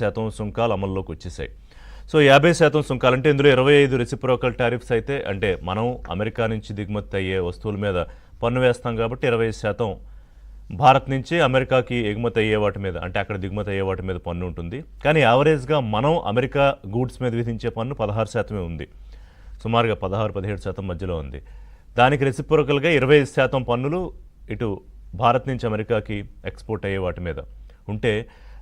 శాతం సుంకాలు అమల్లోకి వచ్చేసాయి. సో యాభై శాతం సుంకాలు అంటే ఇందులో ఇరవై ఐదు రెసిప్రోకల్ టారిఫ్స్ అయితే అంటే మనం అమెరికా నుంచి దిగుమతి అయ్యే వస్తువుల మీద పన్ను వేస్తాం కాబట్టి ఇరవై శాతం భారత్ నుంచి అమెరికాకి ఎగుమతి అయ్యే వాటి మీద అంటే అక్కడ దిగుమతి అయ్యే వాటి మీద పన్ను ఉంటుంది. కానీ యావరేజ్గా మనం అమెరికా గూడ్స్ మీద విధించే పన్ను పదహారు శాతమే ఉంది. సుమారుగా పదహారు పదిహేడు శాతం మధ్యలో ఉంది. దానికి రెసిప్రోకల్గా ఇరవై శాతం పన్నులు ఇటు భారత్ నుంచి అమెరికాకి ఎక్స్పోర్ట్ అయ్యే వాటి మీద. ఉంటే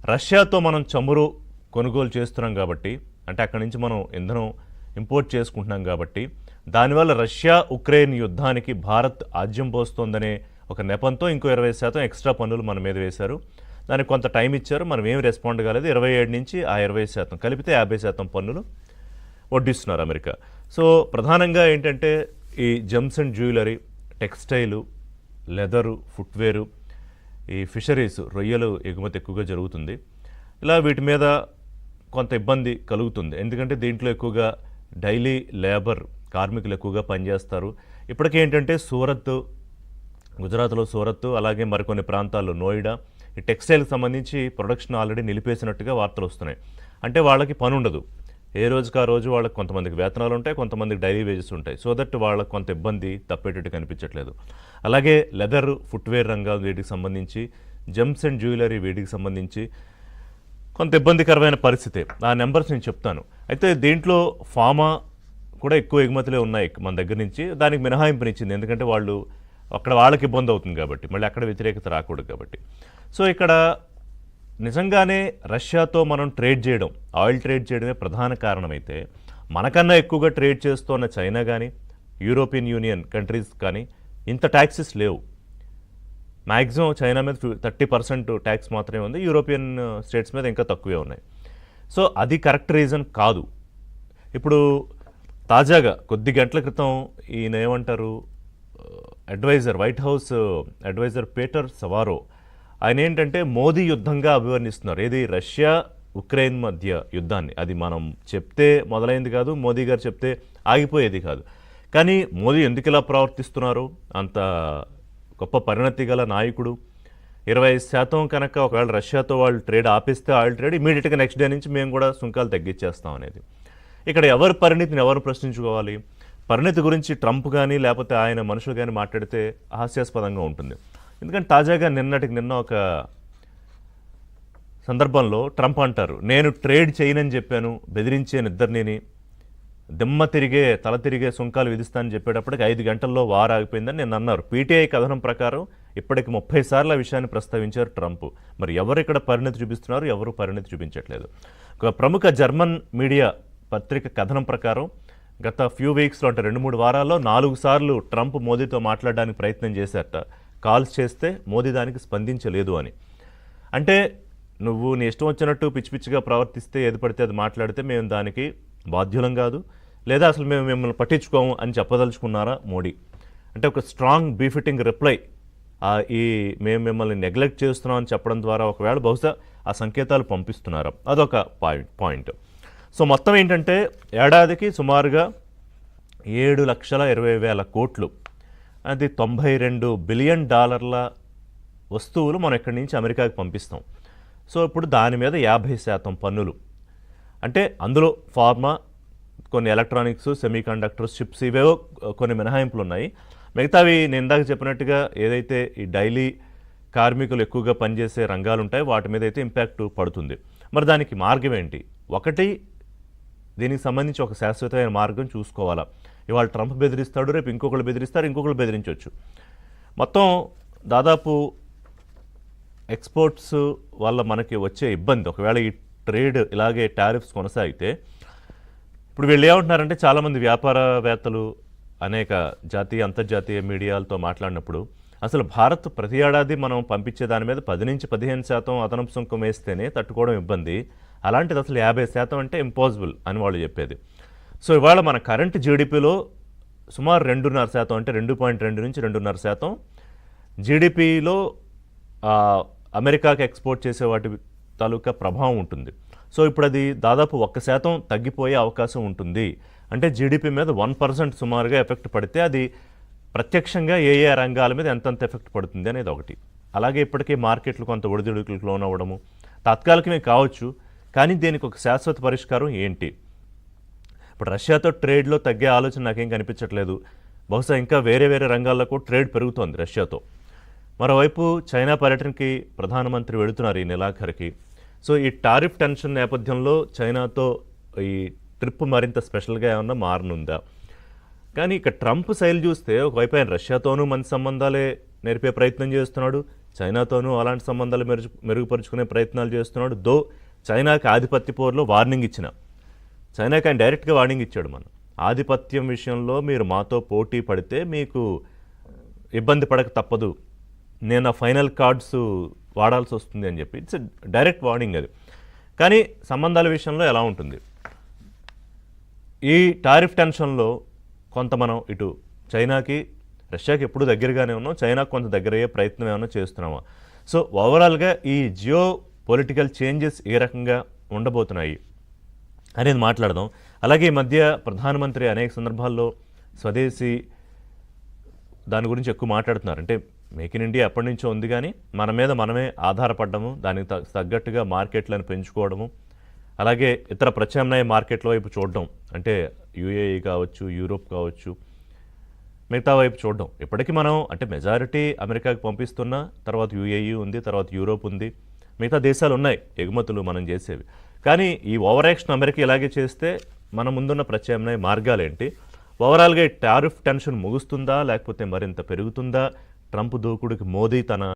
రష్యాతో మనం చమురు కొనుగోలు చేస్తున్నాం కాబట్టి అంటే అక్కడి నుంచి మనం ఇంధనం ఇంపోర్ట్ చేసుకుంటున్నాం కాబట్టి దానివల్ల రష్యా ఉక్రెయిన్ యుద్ధానికి భారత్ ఆజ్యం పోస్తోందనే ఒక నెపంతో ఇంకో ఇరవై శాతం ఎక్స్ట్రా పన్నులు మన మీద వేశారు. దానికి కొంత టైం ఇచ్చారు మనం ఏం రెస్పాండ్ కాలేదు. ఇరవై ఏడు నుంచి ఆ ఇరవై శాతం కలిపితే యాభై శాతం పన్నులు వడ్డిస్తున్నారు అమెరికా. సో ప్రధానంగా ఏంటంటే ఈ gems and jewellery textile leather footwear ఈ ఫిషరీస్ రొయ్యలు ఎగుమతి ఎక్కువగా జరుగుతుంది. ఇలా వీటి మీద కొంత ఇబ్బంది కలుగుతుంది. ఎందుకంటే దీంట్లో ఎక్కువగా డైలీ లేబర్ కార్మికులు ఎక్కువగా పనిచేస్తారు. ఇప్పటికే ఏంటంటే సూరత్ గుజరాత్లో సూరత్ అలాగే మరికొన్ని ప్రాంతాల్లో నోయిడా ఈ టెక్స్టైల్కి సంబంధించి ప్రొడక్షన్ ఆల్రెడీ నిలిపేసినట్టుగా వార్తలు వస్తున్నాయి. అంటే వాళ్ళకి పని ఉండదు ఏ రోజుకి ఆ రోజు వాళ్ళకి కొంతమందికి వేతనాలు ఉంటాయి కొంతమందికి డైలీ వేజెస్ ఉంటాయి. సో దట్ వాళ్ళకి కొంత ఇబ్బంది తప్పేటట్టు కనిపించట్లేదు. అలాగే లెదర్ ఫుట్వేర్ రంగాలు వీటికి సంబంధించి జెమ్స్ అండ్ జ్యువెలరీ వీటికి సంబంధించి కొంత ఇబ్బందికరమైన పరిస్థితి. ఆ నెంబర్స్ నేను చెప్తాను. అయితే దీంట్లో ఫామా కూడా ఎక్కువ ఎగుమతులే ఉన్నాయి మన దగ్గర నుంచి. దానికి మినహాయింపునిచ్చింది ఎందుకంటే వాళ్ళు అక్కడ వాళ్ళకి ఇబ్బంది అవుతుంది కాబట్టి. మళ్ళీ అక్కడ వ్యతిరేకత రాకూడదు కాబట్టి. సో ఇక్కడ నిజంగానే రష్యాతో మనం ట్రేడ్ చేయడం ఆయిల్ ట్రేడ్ చేయడమే ప్రధాన కారణమైతే మనకన్నా ఎక్కువగా ట్రేడ్ చేస్తున్న చైనా కానీ యూరోపియన్ యూనియన్ కంట్రీస్ కానీ ఇంత ట్యాక్సెస్ లేవు. మ్యాక్సిమం చైనా మీద థర్టీ పర్సెంట్ ట్యాక్స్ మాత్రమే ఉంది యూరోపియన్ స్టేట్స్ మీద ఇంకా తక్కువే ఉన్నాయి. సో అది కరెక్ట్ రీజన్ కాదు. ఇప్పుడు తాజాగా కొద్ది గంటల క్రితం ఈయన ఏమంటారు advisor White House advisor Peter Navarro ఆయన ఏంటంటే మోదీ యుద్ధంగా అభివర్ణిస్తున్నారు. ఏది రష్యా ఉక్రెయిన్ మధ్య యుద్ధాన్ని. అది మనం చెప్తే మొదలైంది కాదు మోదీ గారు చెప్తే ఆగిపోయేది కాదు. కానీ మోదీ ఎందుకు ఇలా ప్రవర్తిస్తున్నారు? అంత గొప్ప పరిణతి గల నాయకుడు. ఇరవై శాతం కనుక ఒకవేళ రష్యాతో వాళ్ళు ట్రేడ్ ఆపిస్తే ఆయిల్ ట్రేడ్ ఇమీడియట్గా నెక్స్ట్ డే నుంచి మేము కూడా సుంకాలు తగ్గించేస్తాం అనేది. ఇక్కడ ఎవరి పరిణితిని ఎవరు ప్రశ్నించుకోవాలి? పరిణితి గురించి ట్రంప్ కానీ లేకపోతే ఆయన మనుషులు కానీ మాట్లాడితే హాస్యాస్పదంగా ఉంటుంది. ఎందుకంటే తాజాగా నిన్నటికి నిన్న ఒక సందర్భంలో ట్రంప్ అంటారు నేను ట్రేడ్ చేయనని చెప్పాను బెదిరించే నిద్దరిని దిమ్మ తిరిగే తల తిరిగే సుంకాలు విధిస్తానని చెప్పేటప్పటికి ఐదు గంటల్లో వార్ ఆగిపోయిందని నేను అన్నారు. పీటీఐ కథనం ప్రకారం ఇప్పటికి ముప్పై సార్లు ఆ విషయాన్ని ప్రస్తావించారు ట్రంప్. మరి ఎవరు ఇక్కడ పరిణతి చూపిస్తున్నారు? ఎవరు పరిణతి చూపించట్లేదు. ఒక ప్రముఖ జర్మన్ మీడియా పత్రిక కథనం ప్రకారం గత ఫ్యూ వీక్స్లో అంటే రెండు మూడు వారాల్లో నాలుగు సార్లు ట్రంప్ మోదీతో మాట్లాడడానికి ప్రయత్నం చేశారట. కాల్స్ చేస్తే మోదీ దానికి స్పందించలేదు అని. అంటే నువ్వు నీ ఇష్టం వచ్చినట్టు పిచ్చి పిచ్చిగా ప్రవర్తిస్తే ఏది పడితే అది మాట్లాడితే మేము దానికి బాధ్యులం కాదు. లేదా అసలు మేము మిమ్మల్ని పట్టించుకోము అని చెప్పదలుచుకున్నారా మోడీ? అంటే ఒక స్ట్రాంగ్ బీఫిటింగ్ రిప్లై ఈ మేము మిమ్మల్ని నెగ్లెక్ట్ చేస్తున్నాం అని చెప్పడం ద్వారా ఒకవేళ బహుశా ఆ సంకేతాలు పంపిస్తున్నారు? అదొక పాయింట్ పాయింట్. సో మొత్తం ఏంటంటే ఏడాదికి సుమారుగా ఏడు లక్షల ఇరవై వేల కోట్లు అది తొంభై రెండు బిలియన్ డాలర్ల వస్తువులు మనం ఇక్కడి నుంచి అమెరికాకి పంపిస్తాం. సో ఇప్పుడు దాని మీద యాభై శాతం పన్నులు. అంటే అందులో ఫార్మా కొన్ని ఎలక్ట్రానిక్స్ సెమీ కండక్టర్స్ చిప్స్ ఇవేవో కొన్ని మినహాయింపులు ఉన్నాయి మిగతావి నేను ఇందాక చెప్పినట్టుగా ఏదైతే ఈ డైలీ కార్మికులు ఎక్కువగా పనిచేసే రంగాలు ఉంటాయో వాటి మీద అయితే ఇంపాక్ట్ పడుతుంది. మరి దానికి మార్గం ఏంటి? ఒకటి దీనికి సంబంధించి ఒక శాశ్వతమైన మార్గం చూసుకోవాలా. ఇవాళ ట్రంప్ బెదిరిస్తాడు రేపు ఇంకొకళ్ళు బెదిరిస్తారు ఇంకొకళ్ళు బెదిరించవచ్చు మొత్తం దాదాపు ఎక్స్పోర్ట్స్ వల్ల మనకి వచ్చే ఇబ్బంది. ఒకవేళ ఈ ట్రేడ్ ఇలాగే టారిఫ్స్ కొనసాగితే ఇప్పుడు వీళ్ళు ఏమంటున్నారంటే చాలామంది వ్యాపారవేత్తలు అనేక జాతీయ అంతర్జాతీయ మీడియాలతో మాట్లాడినప్పుడు అసలు భారత్ ప్రతి ఏడాది మనం పంపించే దాని మీద పది నుంచి పదిహేను శాతం అదనపు సుంకం వేస్తేనే తట్టుకోవడం ఇబ్బంది. అలాంటిది అసలు యాభై శాతం అంటే ఇంపాసిబుల్ అని వాళ్ళు చెప్పేది. సో ఇవాళ మన కరెంట్ జీడిపిలో సుమారు రెండున్నర శాతం అంటే రెండు పాయింట్ రెండు నుంచి రెండున్నర శాతం. జీడిపిలో అమెరికాకి ఎక్స్పోర్ట్ చేసే వాటి తాలూకా ప్రభావం ఉంటుంది. సో ఇప్పుడు అది దాదాపు ఒక్క శాతం తగ్గిపోయే అవకాశం ఉంటుంది. అంటే జీడిపి మీద వన్ పర్సెంట్ సుమారుగా ఎఫెక్ట్ పడితే అది ప్రత్యక్షంగా ఏ ఏ రంగాల మీద ఎంతంత ఎఫెక్ట్ పడుతుంది అనేది ఒకటి. అలాగే ఇప్పటికే మార్కెట్లు కొంత ఒడిదుడుకులకు లోనవ్వడము తాత్కాలికమే కావచ్చు కానీ దీనికి ఒక శాశ్వత పరిష్కారం ఏంటి? ఇప్పుడు రష్యాతో ట్రేడ్లో తగ్గే ఆలోచన నాకేం కనిపించట్లేదు. బహుశా ఇంకా వేరే వేరే రంగాల్లో ట్రేడ్ పెరుగుతోంది రష్యాతో. మరోవైపు చైనా పర్యటనకి ప్రధానమంత్రి వెళుతున్నారు ఈ నెలాఖరికి. సో ఈ టారిఫ్ టెన్షన్ నేపథ్యంలో చైనాతో ఈ ట్రిప్ మరింత స్పెషల్గా ఏమన్నా మారనుందా? కానీ ఇక ట్రంప్ శైలి చూస్తే ఒకవైపు ఆయన రష్యాతోనూ మంచి సంబంధాలే నేర్పే ప్రయత్నం చేస్తున్నాడు. చైనాతోనూ అలాంటి సంబంధాలు మెరుగు మెరుగుపరుచుకునే ప్రయత్నాలు చేస్తున్నాడు. దో చైనాకి ఆధిపత్య పోరులో వార్నింగ్ ఇచ్చిన. చైనాకి ఆయన డైరెక్ట్గా వార్నింగ్ ఇచ్చాడు మనం. ఆధిపత్యం విషయంలో మీరు మాతో పోటీ పడితే మీకు ఇబ్బంది పడక తప్పదు. నేను ఫైనల్ కార్డ్స్ వాడాల్సి వస్తుంది అని చెప్పి. ఇట్స్ డైరెక్ట్ వార్నింగ్ అది. కానీ సంబంధాల విషయంలో ఎలా ఉంటుంది? ఈ టారిఫ్ టెన్షన్లో కొంత మనం ఇటు చైనాకి రష్యాకి ఎప్పుడు దగ్గరగానే ఉన్నాం. చైనాకు కొంత దగ్గర అయ్యే ప్రయత్నం ఏమైనా చేస్తున్నామా? సో ఓవరాల్గా ఈ జియో పొలిటికల్ చేంజెస్ ఏ రకంగా ఉండబోతున్నాయి? అనేది మాట్లాడదాం. అలాగే ఈ మధ్య ప్రధానమంత్రి అనేక సందర్భాల్లో స్వదేశీ దాని గురించి ఎక్కువ మాట్లాడుతున్నారు. అంటే మేక్ ఇన్ ఇండియా ఎప్పటి నుంచో ఉంది కానీ మన మీద మనమే ఆధారపడ్డము దానికి తగ్గట్టుగా మార్కెట్లను పెంచుకోవడము అలాగే ఇతర ప్రత్యామ్నాయ మార్కెట్ల వైపు చూడడం. అంటే యూఏఈ కావచ్చు యూరోప్ కావచ్చు మిగతా వైపు చూడడం. ఇప్పటికీ మనం అంటే మెజారిటీ అమెరికాకి పంపిస్తున్న తర్వాత యూఏఈ ఉంది తర్వాత యూరోప్ ఉంది మిగతా దేశాలు ఉన్నాయి ఎగుమతులు మనం చేసేవి. కానీ ఈ ఓవర్ యాక్షన్ అమెరికా ఇలాగే చేస్తే మన ముందున్న ప్రత్యామ్నాయ మార్గాలేంటి? ఓవరాల్గా ఈ టారిఫ్ టెన్షన్ ముగుస్తుందా? లేకపోతే మరింత పెరుగుతుందా? ట్రంప్ దూకుడికి మోదీ తన